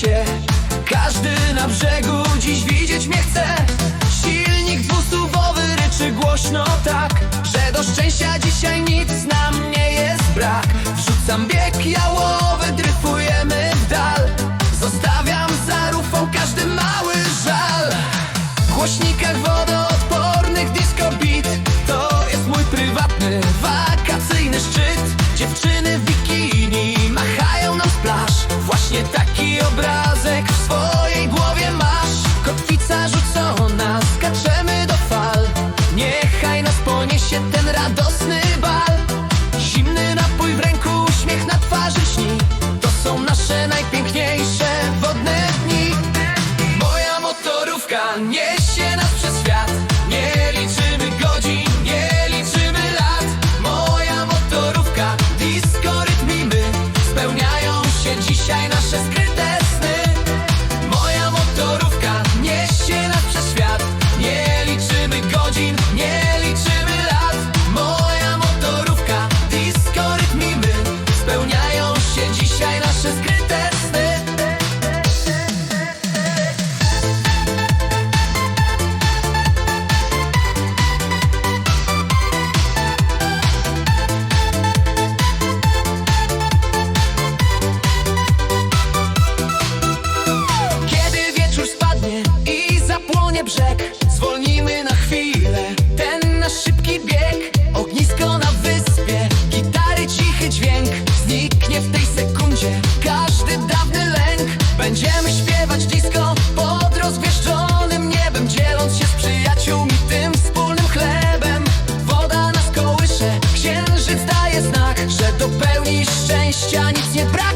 się. Każdy na brzegu dziś widzieć mnie chce. Silnik dwustuwowy ryczy głośno tak Że do szczęścia dzisiaj nic na mnie jest brak. Wrzucam bieg jałowy, dryfujemy w dal. Zostawiam za rufą każdy mały żal. W głośnikach wodoodpornych disco beat. To jest mój prywatny, wakacyjny szczyt. Dziewczyny Taki obrazek w swojej głowie masz. Kotwica rzucona, skaczemy do fal. Niechaj nas poniesie ten radosny bal. Zimny napój w ręku, uśmiech na twarzy śni. To są nasze najpiękniejsze wodne dni. Moja motorówka niesie dzisiaj nasze Zwolnimy na chwilę. Ten nasz szybki bieg Ognisko na wyspie, gitary cichy dźwięk Zniknie w tej sekundzie. Każdy dawny lęk. Będziemy śpiewać disco pod rozgwieżdżonym niebem Dzieląc się z przyjaciółmi tym wspólnym chlebem. Woda nas kołysze, księżyc daje znak Że do pełni szczęścia nic nie brak